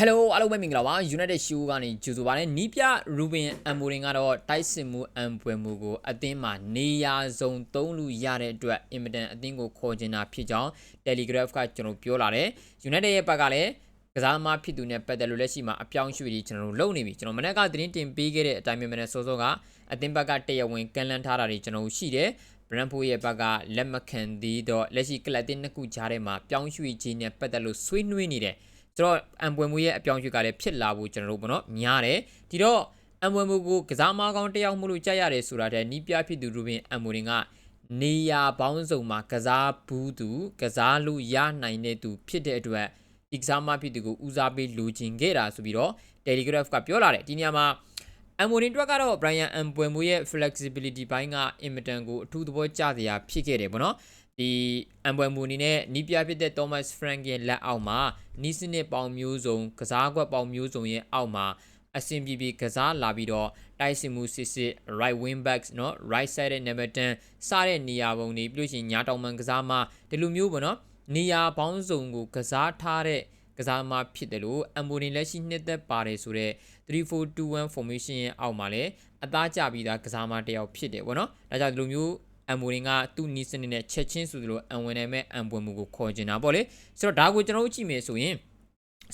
Hello အားလုံးပဲမင်္ဂလာပါ United Show ကနေကြိုဆိုပါရစေနီးပြ Ruben Amorin ကတော့တိုက်စစ်မှုအံပွဲမှုကိုအသင်းမှာနေရာစုံ၃လူရတဲ့အတွက်အင်မတန်အသင်းကိုခေါ်ချင်တာဖြစ်ကြောင်း Telegraph ကကျွန်တော်ပြောလာတယ် United ရဲ့ဘက်ကလည်းကစားသမားဖြစ်သူနဲ့ပတ်သက်လို့လက်ရှိမှာအပြောင်းရွှေ့ပြီးကျွန်တော်တို့လုပ်နေပြီကျွန်တော်မနေ့ကသတင်းတင်ပေးခဲ့တဲ့အတိုင်းပဲမနေ့စောစောကအသင်းဘက်ကတရားဝင်ကန်လန်းထားတာတွေကျွန်တော်ရှိတယ် Brentford ရဲ့ဘက်ကလက်မခံသေးတော့လက်ရှိကလပ်တင်နှစ်ခုကြားထဲမှာပြောင်းရွှေ့ခြင်းနဲ့ပတ်သက်လို့ဆွေးနွေးနေတယ် ဆိုတော့အံပွေမှုရဲ့အပြောင်းရွှေ့ကလည်းဖြစ်လာဖို့ကျွန်တော်တို့ပေါ့နော်များတယ်ဒီတော့အံပွေမှုကိုကစားမကောင်းတယောက်မှုလို့ကြားရတယ်ဆိုတာတဲ့နီးပြဖြစ်သူရူဘင်အံမိုရင်ကနေရာပေါင်းစုံမှာကစားဘူးသူကစားလို့ရနိုင်တဲ့သူဖြစ်တဲ့အတွက်ဒီကစားမဖြစ်သူကိုဦးစားပေးလိုချင်ခဲ့တာဆိုပြီးတော့ Telegraph ကပြောလာတယ်ဒီနေရာမှာအမ်မိုရင်တွက်ကတော့ Brian အမ်ပွေမိုရဲ့ flexibility ဘိုင်းကအင်မတန်ကိုအထူးသဘောကျစရာဖြစ်ခဲ့တယ်ပေါ့နော် ဒီအမ်ပွေမိုအနေနဲ့နီးပြဖြစ်တဲ့ Thomas Frank ရဲ့လက်အောက်မှာနီးစနစ်ပေါင်းမျိုးစုံကစားကွက်ပေါင်းမျိုးစုံရဲ့အောက်မှာအဆင်ပြေပြေကစားလာပြီးတော့တိုက်စစ်မှုစစ်စစ် right wing backs เนาะ right side ရဲ့ number 10စတဲ့နေရာပုံတွေပြီးလို့ရှိရင်ညာတောင်မှန်ကစားမဒီလိုမျိုးပေါ့နော်နေရာပေါင်းစုံကိုကစားထားတဲ့ကစားမဖြစ်တယ်လို့အမ်မိုရင်လက်ရှိနှစ်သက်ပါတယ်ဆိုတော့3421 formation ရဲ့အောက်မှာလည်းအသားကျပြီးသားကစားမတစ်ယောက်ဖြစ်တယ်ပေါ့နော်ဒါကြောင့်ဒီလိုမျိုး အမ်မိုရင်ကသူ့နီးစနစ်နဲ့ချက်ချင်းဆိုသလိုအံဝင်နိုင်မဲ့အံပွင့်မှုကိုခေါ်ကျင်တာပေါ့လေဆိုတော့ဒါကိုကျွန်တော်တို့ကြည့်မယ်ဆိုရင်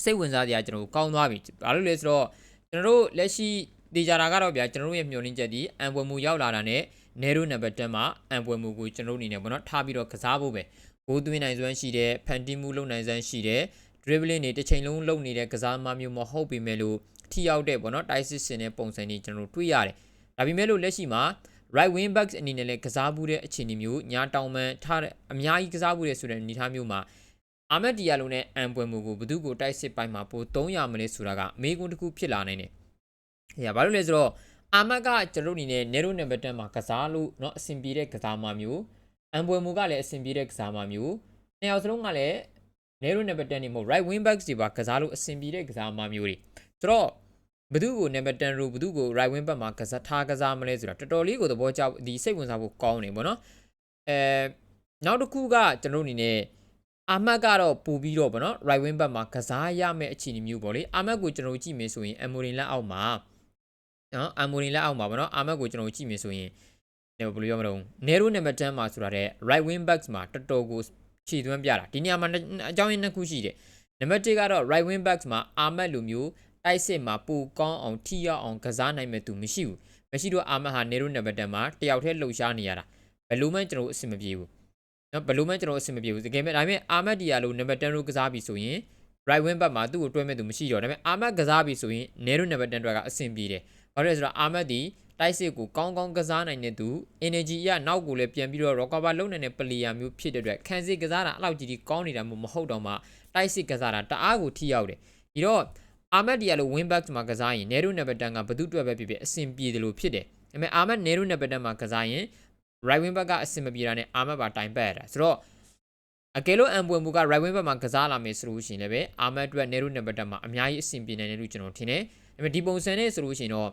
စိတ်ဝင်စားစရာကျွန်တော်တို့ကောင်းသွားပြီဘာလို့လဲဆိုတော့ကျွန်တော်တို့လက်ရှိတေချာတာကတော့ဗျာကျွန်တော်တို့ရဲ့မျှော်လင့်ချက်ဒီအံပွင့်မှုရောက်လာတာနဲ့နေရိုနံပါတ်10မှာအံပွင့်မှုကိုကျွန်တော်တို့အနေနဲ့ပေါ့နော်ထားပြီးတော့ကစားဖို့ပဲဂိုးသွင်းနိုင်စွမ်းရှိတယ်ဖန်တီးမှုလုပ်နိုင်စွမ်းရှိတယ် dribbling တွေတစ်ချိန်လုံးလုပ်နေတဲ့ကစားသမားမျိုးမဟုတ်ပေမဲ့လို့ထိရောက်တဲ့ပေါ့နော်တိုက်စစ်စင်တဲ့ပုံစံတွေကျွန်တော်တို့တွေ့ရတယ်ဒါပေမဲ့လို့လက်ရှိမှာ right wing backs အနေနဲ့လည်းကစားမှုတဲ့အခြေအနေမျိုးညာတောင်မှန်ထားတဲ့အများကြီးကစားမှုတဲ့ဆိုတဲ့အနေအထားမျိုးမှာအာမက်ဒီယာလုံးနဲ့အန်ပွဲမှုကိုဘသူကိုတိုက်စစ်ပိုင်းမှာပို300မလဲဆိုတာကမေးခွန်းတစ်ခုဖြစ်လာနိုင်တယ်။ဟဲ့ဘာလို့လဲဆိုတော့အာမက်ကကျွန်တော်အနေနဲ့ narrow number 10မှာကစားလို့เนาะအဆင်ပြေတဲ့ကစားမမျိုးအန်ပွဲမှုကလည်းအဆင်ပြေတဲ့ကစားမမျိုးနှစ်ယောက်စလုံးကလည်း narrow number 10နေမဟုတ် right wing backs တွေပါကစားလို့အဆင်ပြေတဲ့ကစားမမျိုးတွေဆိုတော့ ဘသူကို number 10လို့ဘသူကို right wing back မှာကစားထားကစားမလဲဆိုတာတော်တော်လေးကိုသဘောကျဒီစိတ်ဝင်စားဖို့ကောင်းနေပေါ့နော်အဲနောက်တစ်ခုကကျွန်တော်အနေနဲ့အာမတ်ကတော့ပူပြီးတော့ဗောနော် right wing back မှာကစားရမယ့်အခြေအနေမျိုးပေါ့လေအာမတ်ကိုကျွန်တော်ကြည့်မယ်ဆိုရင် Amorin လက်အောက်မှာနော် Amorin လက်အောက်မှာဗောနော်အာမတ်ကိုကျွန်တော်ကြည့်မယ်ဆိုရင်ဘယ်လိုပြောမလို့ narrow number 10မှာဆိုတာတဲ့ right wing backs မှာတော်တော်ကိုခြေသွမ်းပြတာဒီနေရာမှာအကြောင်းရင်းနှစ်ခုရှိတယ်နံပါတ်1ကတော့ right wing backs မှာအာမတ်လိုမျိုး တိုက်စစ်မှာပူကောင်းအောင်ထိရောက်အောင်ကစားနိုင်မဲ့သူမရှိဘူးမရှိတော့အာမတ်ဟာနေရိုနံပါတ်10မှာတယောက်တည်းလှုပ်ရှားနေရတာဘယ်လိုမှကျွန်တော်အဆင်မပြေဘူးနော်ဘယ်လိုမှကျွန်တော်အဆင်မပြေဘူးတကယ်မဲ့ဒါပေမဲ့အာမတ်ဒီယာလိုနံပါတ်10လို့ကစားပြီဆိုရင် right wing back မှာသူ့ကိုတွဲမဲ့သူမရှိတော့ဒါပေမဲ့အာမတ်ကစားပြီဆိုရင်နေရိုနံပါတ်10တွေကအဆင်ပြေတယ်ဘာလို့လဲဆိုတော့အာမတ်ဒီတိုက်စစ်ကိုကောင်းကောင်းကစားနိုင်တဲ့သူ energy ရနောက်ကိုလည်းပြန်ပြီးတော့ recover လုပ်နိုင်တဲ့ player မျိုးဖြစ်တဲ့အတွက်ခံစစ်ကစားတာအဲ့လောက်ကြီးကြီးကောင်းနေတာမျိုးမဟုတ်တော့မှတိုက်စစ်ကစားတာတအားကိုထိရောက်တယ်ဒီတော့ အာမက်ဒီယာလို win back မှာကစားရင် Nero number 10ကဘသူ့အတွက်ပဲဖြစ်ဖြစ်အဆင်ပြေတယ်လို့ဖြစ်တယ်ဒါပေမဲ့အာမက် Nero number 10မှာကစားရင် right wing back ကအဆင်မပြေတာနဲ့အာမက်ပါတိုင်ပတ်ရတာဆိုတော့အကယ်လို့အန်ပွင့်ဘူးက right wing back မှာကစားလာမယ်ဆိုလို့ရှိရင်လည်းပဲအာမက်အတွက် Nero number 10မှာအများကြီးအဆင်ပြေနိုင်တယ်လို့ကျွန်တော်ထင်တယ်ဒါပေမဲ့ဒီပုံစံနဲ့ဆိုလို့ရှိရင်တော့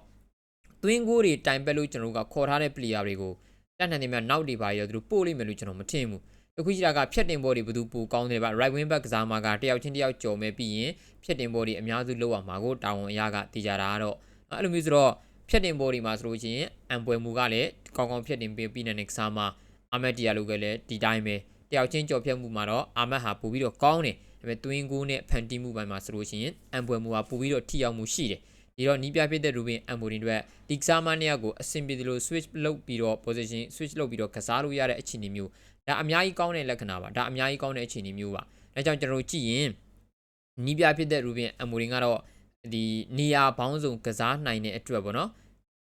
သွင်းကိုတွေတိုင်ပတ်လို့ကျွန်တော်ကခေါ်ထားတဲ့ player တွေကိုတတ်နိုင်တယ်များနောက်တွေပါရောသူတို့ပို့လိမ့်မယ်လို့ကျွန်တော်မထင်ဘူးအ ခုကြည့်တာကဖြတ်တင်ဘောတွေဘယ်သူပိုကောင်းတယ်ဗျ right wing back ကစားမှာကတယောက်ချင်းတယောက်ကြော်မဲ့ပြီးရင်ဖြတ်တင်ဘောတွေအများစုလောက်အောင်မှာကိုတာဝန်အရာကတည်ကြတာကတော့အဲ့လိုမျိုးဆိုတော့ဖြတ်တင်ဘောတွေမှာဆိုလို့ရှိရင်အံပွဲမူကလည်းကောင်းကောင်းဖြတ်တင်ပေးပြီးနေတဲ့ကစားမှာအာမက်ဒီယာလိုကလည်းဒီတိုင်းပဲတယောက်ချင်းကြော်ဖြတ်မှုမှာတော့အာမက်ဟာပို့ပြီးတော့ကောင်းတယ်ဒါပေမဲ့တွင်းကိုနဲ့ဖန်တီးမှုပိုင်းမှာဆိုလို့ရှိရင်အံပွဲမူကပို့ပြီးတော့ထိရောက်မှုရှိတယ် ဒီတော့နီးပြဖြစ်တဲ့ Ruben Amorim တို့ဒီကစားမနှစ်ယောက်ကိုအဆင်ပြေတယ်လို့ switch လုပ်ပြီးတော့ position switch လုပ်ပြီးတော့ကစားလို့ရတဲ့အခြေအနေမျိုးဒါအများကြီးကောင်းတဲ့လက္ခဏာပါဒါအများကြီးကောင်းတဲ့အခြေအနေမျိုးပါဒါကြောင့်ကျွန်တော်တို့ကြည့်ရင်နီးပြဖြစ်တဲ့ Ruben Amorim ကတော့ဒီနေရာဘောင်းစုံကစားနိုင်တဲ့အတွက်ပေါ့နော်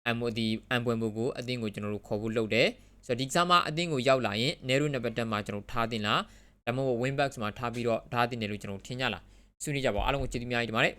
အမိုဒီအမ်ပွင့်မှုကိုအသင်းကိုကျွန်တော်တို့ခေါ်ဖို့လုပ်တယ်ဆိုတော့ဒီကစားမအသင်းကိုရောက်လာရင် Nero number 10မှာကျွန်တော်ထားတင်လားဒါမှမဟုတ် wing backs မှာထားပြီးတော့ထားတင်တယ်လို့ကျွန်တော်ထင်ကြလားဆွေးနွေးကြပါဦးအားလုံးကိုကျေးဇူးများကြီးတင်ပါတယ်